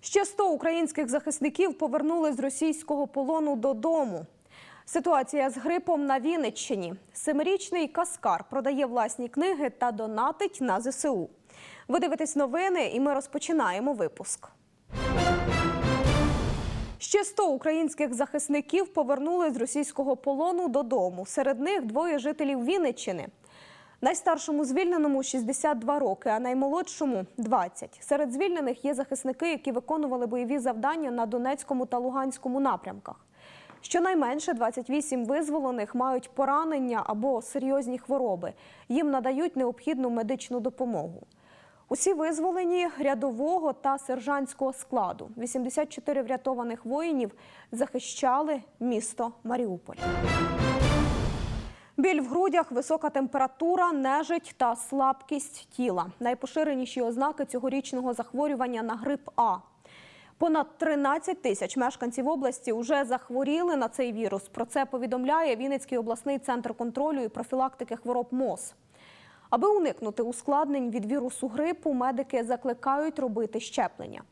Ще 100 українських захисників повернули з російського полону додому. Ситуація з грипом на Вінниччині. Семирічний Каскар продає власні книги та донатить на ЗСУ. Ви дивитесь новини, і ми розпочинаємо випуск. Ще 100 українських захисників повернули з російського полону додому. Серед них двоє жителів Вінниччини. Найстаршому звільненому 62 роки, а наймолодшому 20. Серед звільнених є захисники, які виконували бойові завдання на Донецькому та Луганському напрямках. Щонайменше 28 визволених мають поранення або серйозні хвороби. Їм надають необхідну медичну допомогу. Усі визволені рядового та сержантського складу. 84 врятованих воїнів захищали місто Маріуполь. Біль в грудях, висока температура, нежить та слабкість тіла. Найпоширеніші ознаки цьогорічного захворювання на грип А. Понад 13 тисяч мешканців області вже захворіли на цей вірус. Про це повідомляє Вінницький обласний центр контролю і профілактики хвороб МОЗ. Аби уникнути ускладнень від вірусу грипу, медики закликають робити щеплення.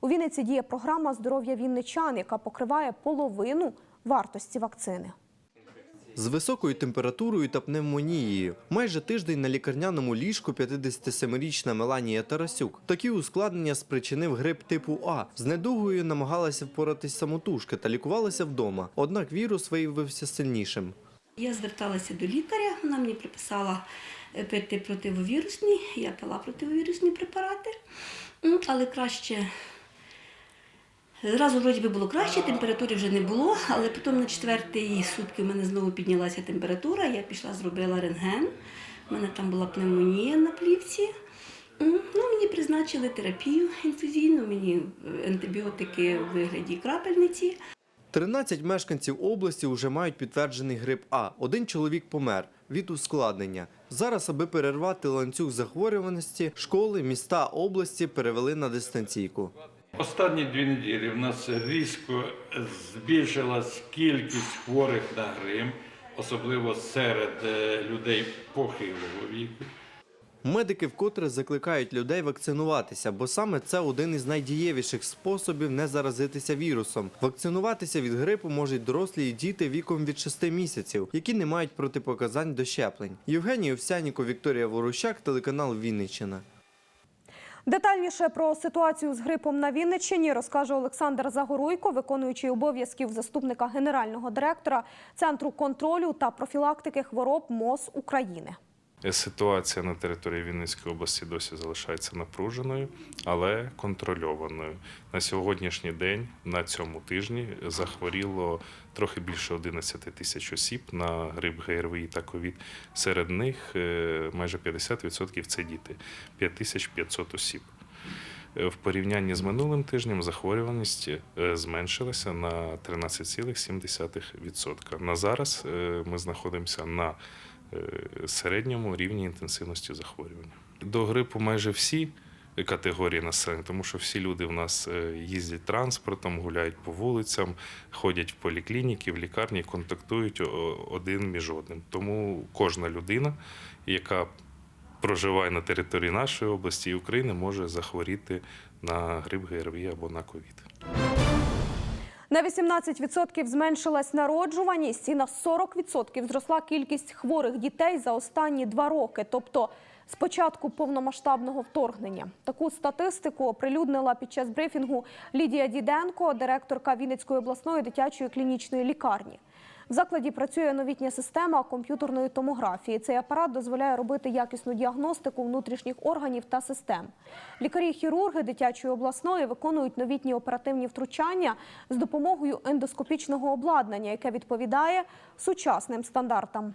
У Вінниці діє програма здоров'я вінничан, яка покриває половину вартості вакцини. З високою температурою та пневмонією. Майже тиждень на лікарняному ліжку 57-річна Меланія Тарасюк. Такі ускладнення спричинив грип типу А. З недугою намагалася впоратись самотужки та лікувалася вдома. Однак вірус виявився сильнішим. Я зверталася до лікаря, вона мені приписала пити противовірусні, я пила противовірусні препарати, але краще. Зразу вроді би було краще, температури вже не було, але потім на четвертий сутки в мене знову піднялася температура, я пішла, зробила рентген, у мене там була пневмонія на плівці. Ну, мені призначили терапію інфузійну, мені е, антибіотики в вигляді крапельниці. 13 мешканців області вже мають підтверджений грип А. Один чоловік помер від ускладнення. Зараз, аби перервати ланцюг захворюваності, школи, міста області перевели на дистанційку. Останні дві неділі в нас різко збільшилась кількість хворих на грим, особливо серед е, людей похилого віку. Медики вкотре закликають людей вакцинуватися, бо саме це один із найдієвіших способів не заразитися вірусом. Вакцинуватися від грипу можуть дорослі і діти віком від 6 місяців, які не мають протипоказань до щеплень. Євгеній Овсяніко, Вікторія Ворущак, телеканал Вінниччина. Детальніше про ситуацію з грипом на Вінниччині розкаже Олександр Загоруйко, виконуючий обов'язків заступника генерального директора Центру контролю та профілактики хвороб МОЗ України. Ситуація на території Вінницької області досі залишається напруженою, але контрольованою. На сьогоднішній день, на цьому тижні, захворіло трохи більше 11 тисяч осіб на грип ГРВІ та ковід. Серед них е, майже 50% це діти 5500 осіб. В порівнянні з минулим тижнем захворюваність е, зменшилася на 13,7%. На зараз е, ми знаходимося на середньому рівні інтенсивності захворювання. До грипу майже всі категорії населення, тому що всі люди в нас е, їздять транспортом, гуляють по вулицям, ходять в поліклініки, в лікарні, контактують один між одним. Тому кожна людина, яка проживає на території нашої області і України, може захворіти на грип ГРВІ або на ковід. На 18% зменшилась народжуваність і на 40% зросла кількість хворих дітей за останні два роки, тобто з початку повномасштабного вторгнення. Таку статистику оприлюднила під час брифінгу Лідія Діденко, директорка Вінницької обласної дитячої клінічної лікарні. В закладі працює новітня система комп'ютерної томографії. Цей апарат дозволяє робити якісну діагностику внутрішніх органів та систем. Лікарі-хірурги дитячої обласної виконують новітні оперативні втручання з допомогою ендоскопічного обладнання, яке відповідає сучасним стандартам.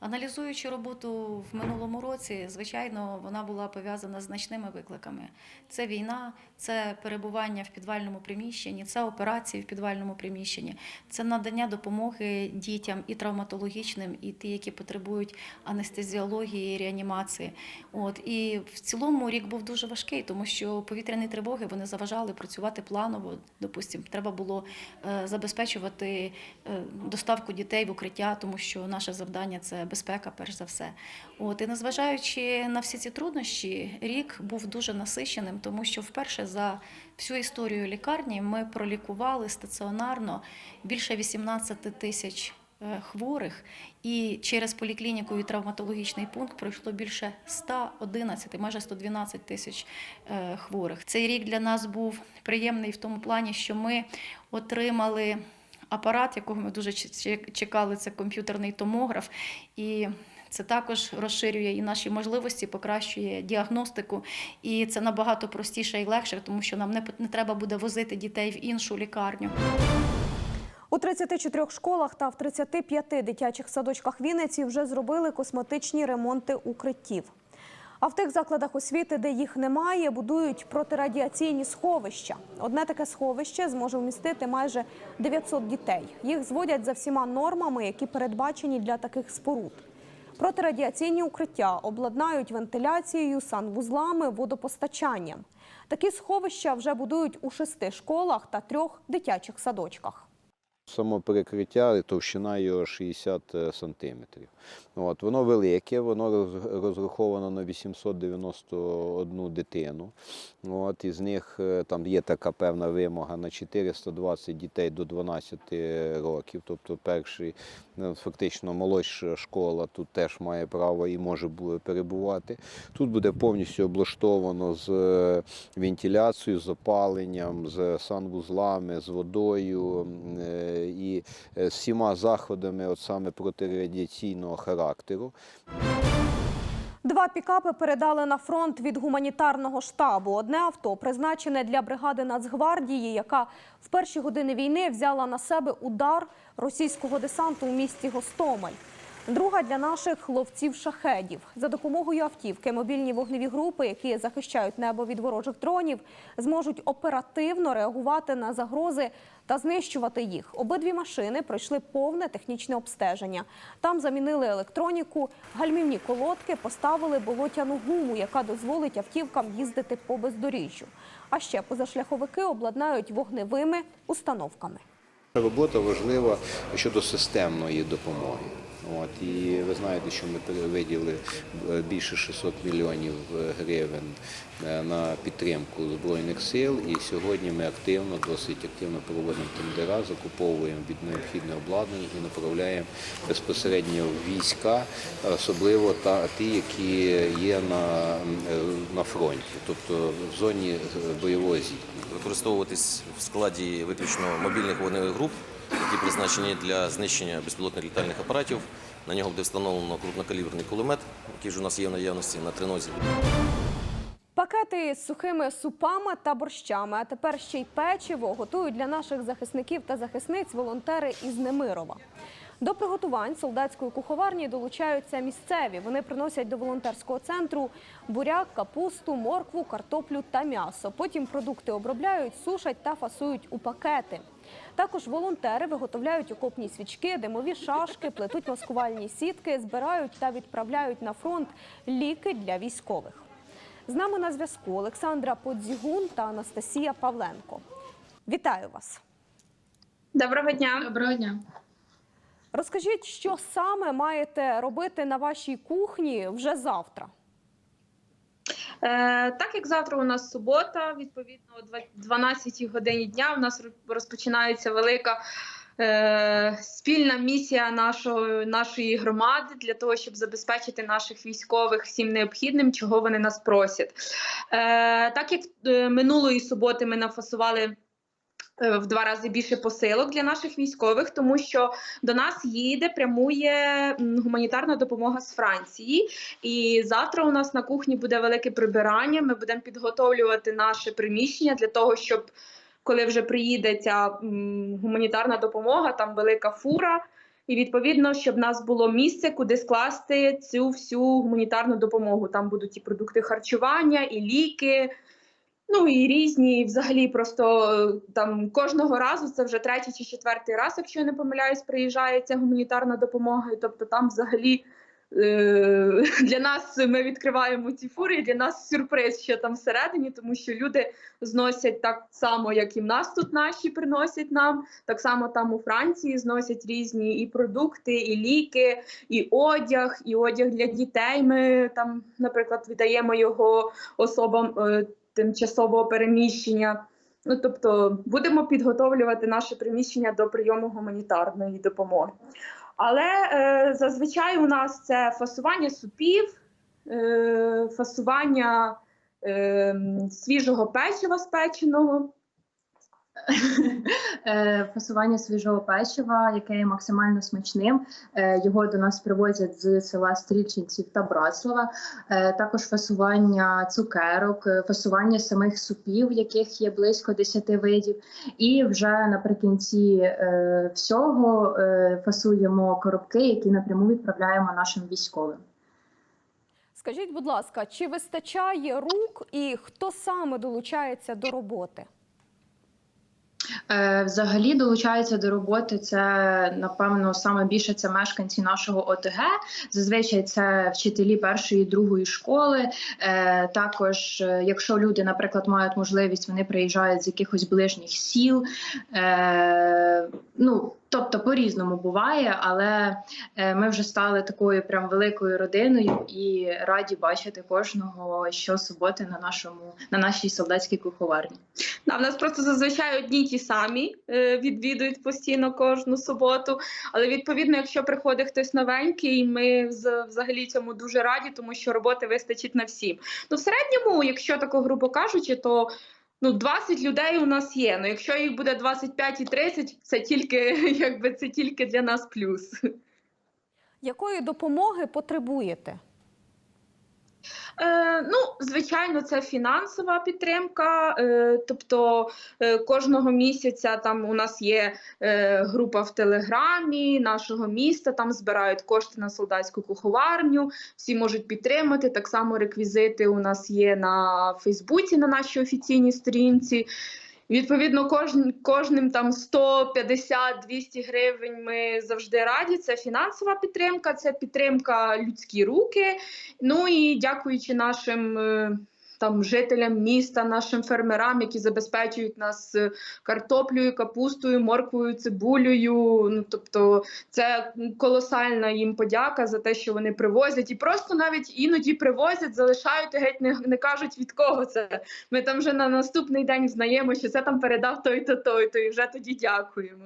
Аналізуючи роботу в минулому році, звичайно, вона була пов'язана з значними викликами. Це війна, це перебування в підвальному приміщенні, це операції в підвальному приміщенні, це надання допомоги дітям і травматологічним, і ті, які потребують анестезіології, реанімації. От і в цілому рік був дуже важкий, тому що повітряні тривоги вони заважали працювати планово. Допустим, треба було е, забезпечувати е, доставку дітей в укриття, тому що наше завдання це безпека, перш за все. От і незважаючи на всі ці труднощі, рік був дуже насиченим, тому що вперше за всю історію лікарні ми пролікували стаціонарно більше 18 тисяч е, хворих, і через поліклініку і травматологічний пункт пройшло більше 111, майже 112 тисяч е, хворих. Цей рік для нас був приємний в тому плані, що ми отримали апарат, якого ми дуже чекали, це комп'ютерний томограф. І це також розширює і наші можливості, покращує діагностику, і це набагато простіше і легше, тому що нам не, треба буде возити дітей в іншу лікарню. У 34 школах та в 35 дитячих садочках Вінниці вже зробили косметичні ремонти укриттів. А в тих закладах освіти, де їх немає, будують протирадіаційні сховища. Одне таке сховище зможе вмістити майже 900 дітей. Їх зводять за всіма нормами, які передбачені для таких споруд. Протирадіаційні укриття обладнають вентиляцією, санвузлами, водопостачанням. Такі сховища вже будують у шести школах та трьох дитячих садочках. Само перекриття, товщина його 60 сантиметрів. От, воно велике, воно розраховано на 891 дитину. От, із них е, там є така певна вимога на 420 дітей до 12 років. Тобто перший, ну, фактично молодша школа тут теж має право і може перебувати. Тут буде повністю облаштовано з е, вентиляцією, з опаленням, з санвузлами, з водою е, і е, з всіма заходами от саме протирадіаційного характеру. Два пікапи передали на фронт від гуманітарного штабу. Одне авто призначене для бригади Нацгвардії, яка в перші години війни взяла на себе удар російського десанту у місті Гостомель. Друга для наших ловців шахедів. За допомогою автівки мобільні вогневі групи, які захищають небо від ворожих дронів, зможуть оперативно реагувати на загрози та знищувати їх. Обидві машини пройшли повне технічне обстеження. Там замінили електроніку, гальмівні колодки, поставили болотяну гуму, яка дозволить автівкам їздити по бездоріжжю. А ще позашляховики обладнають вогневими установками. Робота важлива щодо системної допомоги. От, і ви знаєте, що ми виділили е, більше 600 мільйонів е, гривень е, на підтримку Збройних сил. І сьогодні ми активно, досить активно проводимо тендера, закуповуємо від необхідне обладнання і направляємо безпосередньо війська, особливо та, ті, які є на, на фронті, тобто в зоні бойового зіткнення. використовуватись в складі виключно мобільних вогневих груп, які призначені для знищення безпілотних літальних апаратів. На нього буде встановлено крупнокаліберний кулемет, який ж у нас є в наявності на тринозі. Пакети з сухими супами та борщами, а тепер ще й печиво готують для наших захисників та захисниць волонтери із Немирова. До приготувань солдатської куховарні долучаються місцеві. Вони приносять до волонтерського центру буряк, капусту, моркву, картоплю та м'ясо. Потім продукти обробляють, сушать та фасують у пакети. Також волонтери виготовляють окопні свічки, димові шашки, плетуть маскувальні сітки, збирають та відправляють на фронт ліки для військових. З нами на зв'язку Олександра Подзігун та Анастасія Павленко. Вітаю вас! Доброго дня. Доброго дня. Розкажіть, що саме маєте робити на вашій кухні вже завтра? Е, так як завтра у нас субота, відповідно о 12 годині дня у нас розпочинається велика е, спільна місія нашої, нашої громади для того, щоб забезпечити наших військових всім необхідним, чого вони нас просять. Е, так як минулої суботи ми нафасували. Е, В два рази більше посилок для наших військових, тому що до нас їде, прямує гуманітарна допомога з Франції. І завтра у нас на кухні буде велике прибирання. Ми будемо підготовлювати наше приміщення для того, щоб коли вже приїде ця гуманітарна допомога, там велика фура. І відповідно, щоб в нас було місце, куди скласти цю всю гуманітарну допомогу. Там будуть і продукти харчування, і ліки, ну і різні. і Взагалі, просто е, там кожного разу це вже третій чи четвертий раз, якщо я не помиляюсь, приїжджає ця гуманітарна допомога. І тобто там взагалі. е, Для нас ми відкриваємо ці фури, і для нас сюрприз, що там всередині, тому що люди зносять так само, як і в нас тут наші приносять нам. Так само там у Франції зносять різні і продукти, і ліки, і одяг, і одяг для дітей. Ми там, наприклад, віддаємо його особам е, тимчасового переміщення. Ну, тобто будемо підготовлювати наше приміщення до прийому гуманітарної допомоги. Але е, зазвичай у нас це фасування супів, е, фасування е, свіжого печива спеченого. Е, фасування свіжого печива, яке є максимально смачним. Е, Його до нас привозять з села Стрільчинців та Братслава. Е, Також фасування цукерок, фасування самих супів, яких є близько 10 видів. І вже наприкінці всього фасуємо коробки, які напряму відправляємо нашим військовим. Скажіть, будь ласка, чи вистачає рук і хто саме долучається до роботи? Е, Взагалі долучаються до роботи. Це напевно саме більше це мешканці нашого ОТГ. Зазвичай це вчителі першої другої школи. Е, Також, е, якщо люди, наприклад, мають можливість, вони приїжджають з якихось ближніх сіл. Ну тобто по-різному буває, але е, ми вже стали такою прям великою родиною і раді бачити кожного щосуботи на нашому на нашій солдатській куховарні. Да, в нас просто зазвичай одні ті самі е, відвідують постійно кожну суботу. Але відповідно, якщо приходить хтось новенький, ми взагалі цьому дуже раді, тому що роботи вистачить на всім. Ну, в середньому, якщо тако грубо кажучи, то ну 20 людей у нас є. Ну, якщо їх буде 25 і 30, це тільки якби це тільки для нас плюс. Якої допомоги потребуєте? Е, ну, звичайно, це фінансова підтримка. Е, тобто е, кожного місяця там у нас є е, група в Телеграмі нашого міста. Там збирають кошти на солдатську куховарню. Всі можуть підтримати. Так само реквізити у нас є на Фейсбуці на нашій офіційній сторінці. Відповідно, кожен кожним там 150-200 гривень ми завжди раді. Це фінансова підтримка, це підтримка людські руки. Ну і дякуючи нашим е, там жителям міста, нашим фермерам, які забезпечують нас е, картоплею, капустою, морквою, цибулею. Ну тобто, це колосальна їм подяка за те, що вони привозять, і просто навіть іноді привозять, залишають і геть не, не кажуть від кого це. Ми там вже на наступний день знаємо, що це там передав той-то, той-то, і вже тоді дякуємо.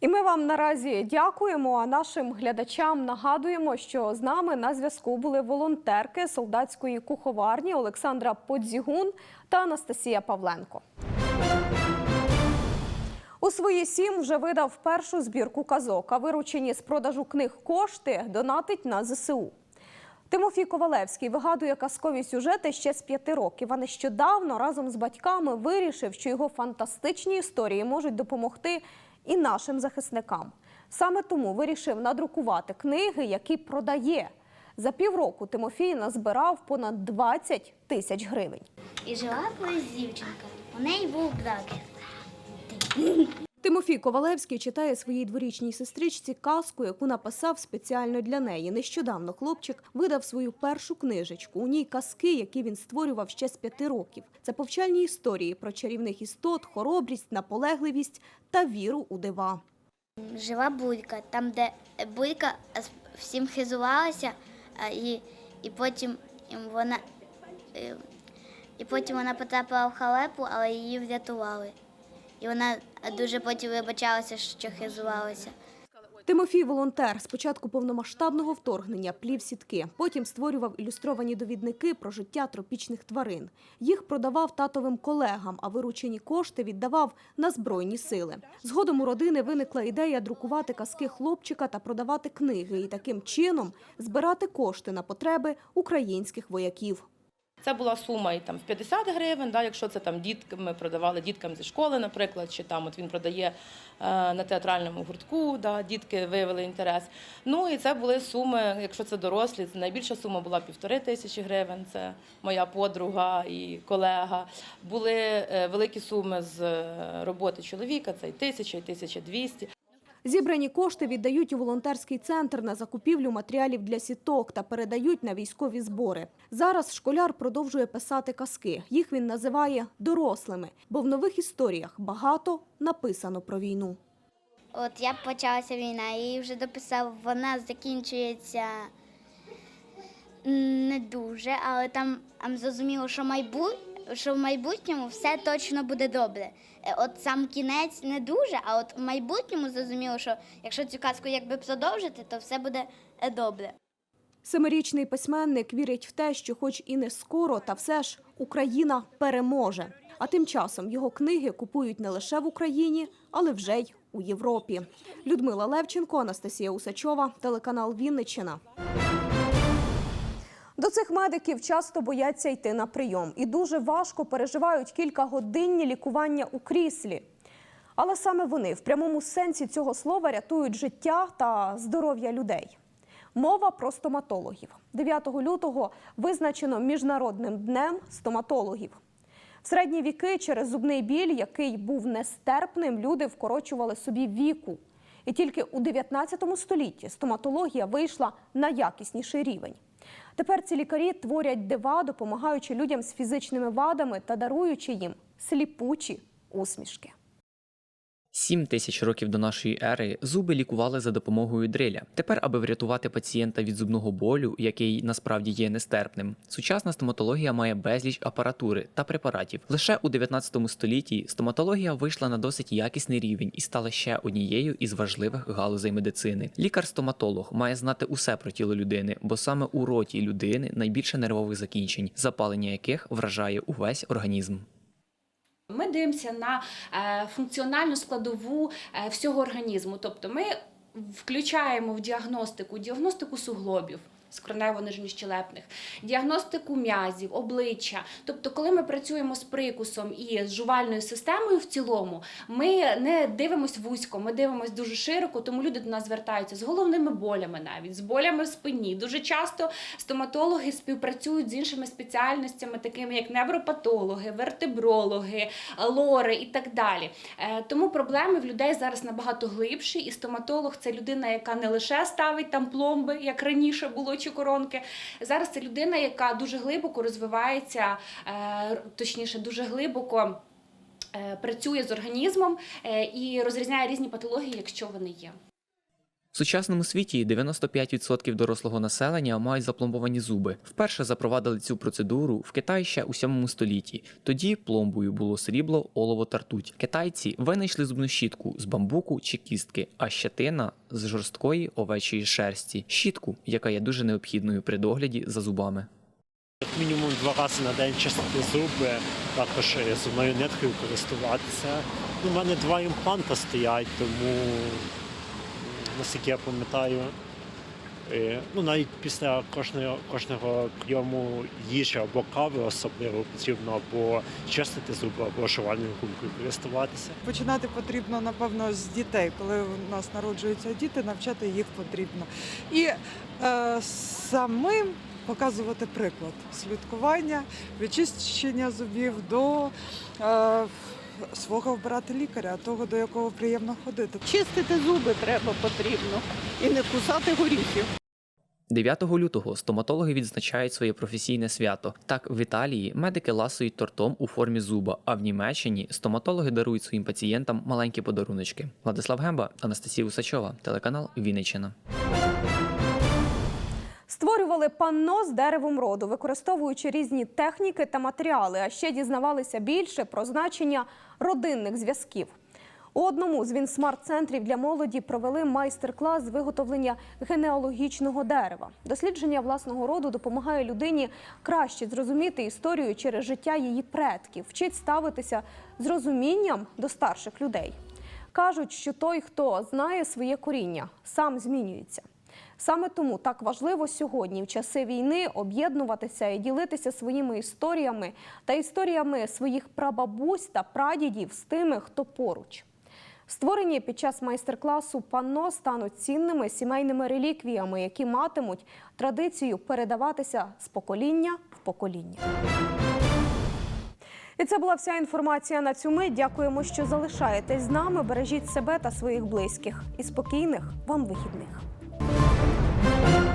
І ми вам наразі дякуємо. А нашим глядачам нагадуємо, що з нами на зв'язку були волонтерки солдатської куховарні Олександра Подзігун та Анастасія Павленко. У свої сім вже видав першу збірку казок, а виручені з продажу книг кошти донатить на ЗСУ. Тимофій Ковалевський вигадує казкові сюжети ще з п'яти років. А нещодавно разом з батьками вирішив, що його фантастичні історії можуть допомогти і нашим захисникам. Саме тому вирішив надрукувати книги, які продає. За півроку Тимофій назбирав понад 20 тисяч гривень. І жила колись дівчинка. У неї був брат. Тимофій Ковалевський читає своїй дворічній сестричці казку, яку написав спеціально для неї. Нещодавно хлопчик видав свою першу книжечку. У ній казки, які він створював ще з п'яти років. Це повчальні історії про чарівних істот, хоробрість, наполегливість та віру у дива. Жила Буйка, там, де Буйка всім хизувалася, і, і потім вона. е, І потім вона потрапила в халепу, але її врятували. І вона дуже потім вибачалася, що хизувалася. Тимофій волонтер з початку повномасштабного вторгнення плів сітки. Потім створював ілюстровані довідники про життя тропічних тварин. Їх продавав татовим колегам, а виручені кошти віддавав на збройні сили. Згодом у родини виникла ідея друкувати казки хлопчика та продавати книги, і таким чином збирати кошти на потреби українських вояків. Це була сума і там в 50 гривень, да, якщо це там діткам ми продавали діткам зі школи, наприклад, чи там от він продає е, на театральному гуртку, да, дітки виявили інтерес. Ну і це були суми, якщо це дорослі, це найбільша сума була півтори тисячі гривень. Це моя подруга і колега. Були е, великі суми з е, роботи чоловіка, це і тисяча, і тисяча двісті. Зібрані кошти віддають у волонтерський центр на закупівлю матеріалів для сіток та передають на військові збори. Зараз школяр продовжує писати казки. Їх він називає дорослими, бо в нових історіях багато написано про війну. От я почалася війна, я її вже дописав. Вона закінчується не дуже, але там, зрозуміло, що, майбу... що в майбутньому все точно буде добре. Е, От сам кінець не дуже, а от в майбутньому зрозуміло, що якщо цю казку якби продовжити, то все буде е, добре. Семирічний письменник вірить в те, що, хоч і не скоро, та все ж Україна переможе. А тим часом його книги купують не лише в Україні, але вже й у Європі. Людмила Левченко, Анастасія Усачова, телеканал Вінниччина. До цих медиків часто бояться йти на прийом і дуже важко переживають кількагодинні лікування у кріслі. Але саме вони в прямому сенсі цього слова рятують життя та здоров'я людей. Мова про стоматологів. 9 лютого визначено міжнародним днем стоматологів. В середні віки через зубний біль, який був нестерпним, люди вкорочували собі віку. І тільки у 19 столітті стоматологія вийшла на якісніший рівень. Тепер ці лікарі творять дива, допомагаючи людям з фізичними вадами та даруючи їм сліпучі усмішки. Сім тисяч років до нашої ери зуби лікували за допомогою дриля. Тепер, аби врятувати пацієнта від зубного болю, який насправді є нестерпним, сучасна стоматологія має безліч апаратури та препаратів. Лише у 19 столітті стоматологія вийшла на досить якісний рівень і стала ще однією із важливих галузей медицини. Лікар-стоматолог має знати усе про тіло людини, бо саме у роті людини найбільше нервових закінчень, запалення яких вражає увесь організм. Ми дивимося на е, функціональну складову е, всього організму. Тобто ми включаємо в діагностику діагностику суглобів. Скронево-нижньощелепних, діагностику м'язів, обличчя. Тобто, коли ми працюємо з прикусом і з жувальною системою в цілому, ми не дивимося вузько, ми дивимося дуже широко, тому люди до нас звертаються з головними болями, навіть з болями в спині. Дуже часто стоматологи співпрацюють з іншими спеціальностями, такими як невропатологи, вертебрологи, лори і так далі. Е, Тому проблеми в людей зараз набагато глибші, і стоматолог це людина, яка не лише ставить там пломби, як раніше було чи коронки. Зараз це людина, яка дуже глибоко розвивається, е, точніше, дуже глибоко. е, Працює з організмом е, і розрізняє різні патології, якщо вони є. В сучасному світі 95% дорослого населення мають запломбовані зуби. Вперше запровадили цю процедуру в Китаї ще у 7 столітті. Тоді пломбою було срібло, олово та ртуть. Китайці винайшли зубну щітку з бамбуку чи кістки, а щетина з жорсткої овечої шерсті. Щітку, яка є дуже необхідною при догляді за зубами. Мінімум два рази на день чистити зуби, також е, зубною ниткою користуватися. У мене два імпланти стоять, тому наскільки я пам'ятаю, е, ну навіть після кожного кожного прийому їжі або кави особливо потрібно або чистити зуби, або жувальною гумкою користуватися. Починати потрібно, напевно, з дітей. Коли у нас народжуються діти, навчати їх потрібно. І е, самим показувати приклад слідкування, відчищення зубів до е, свого обрати лікаря, того, до якого приємно ходити. Чистити зуби треба потрібно і не кусати горіхів. 9 лютого стоматологи відзначають своє професійне свято. Так, в Італії медики ласують тортом у формі зуба, а в Німеччині стоматологи дарують своїм пацієнтам маленькі подаруночки. Владислав Гемба, Анастасія Усачова, телеканал Вінниччина. Створювали панно з деревом роду, використовуючи різні техніки та матеріали, а ще дізнавалися більше про значення родинних зв'язків. У одному з Вінсмарт-центрів для молоді провели майстер-клас з виготовлення генеалогічного дерева. Дослідження власного роду допомагає людині краще зрозуміти історію через життя її предків, вчить ставитися з розумінням до старших людей. Кажуть, що той, хто знає своє коріння, сам змінюється. Саме тому так важливо сьогодні, в часи війни, об'єднуватися і ділитися своїми історіями та історіями своїх прабабусь та прадідів з тими, хто поруч. Створені під час майстер-класу панно стануть цінними сімейними реліквіями, які матимуть традицію передаватися з покоління в покоління. І це була вся інформація на цю мить. Дякуємо, що залишаєтесь з нами. Бережіть себе та своїх близьких. І спокійних вам вихідних. Thank you.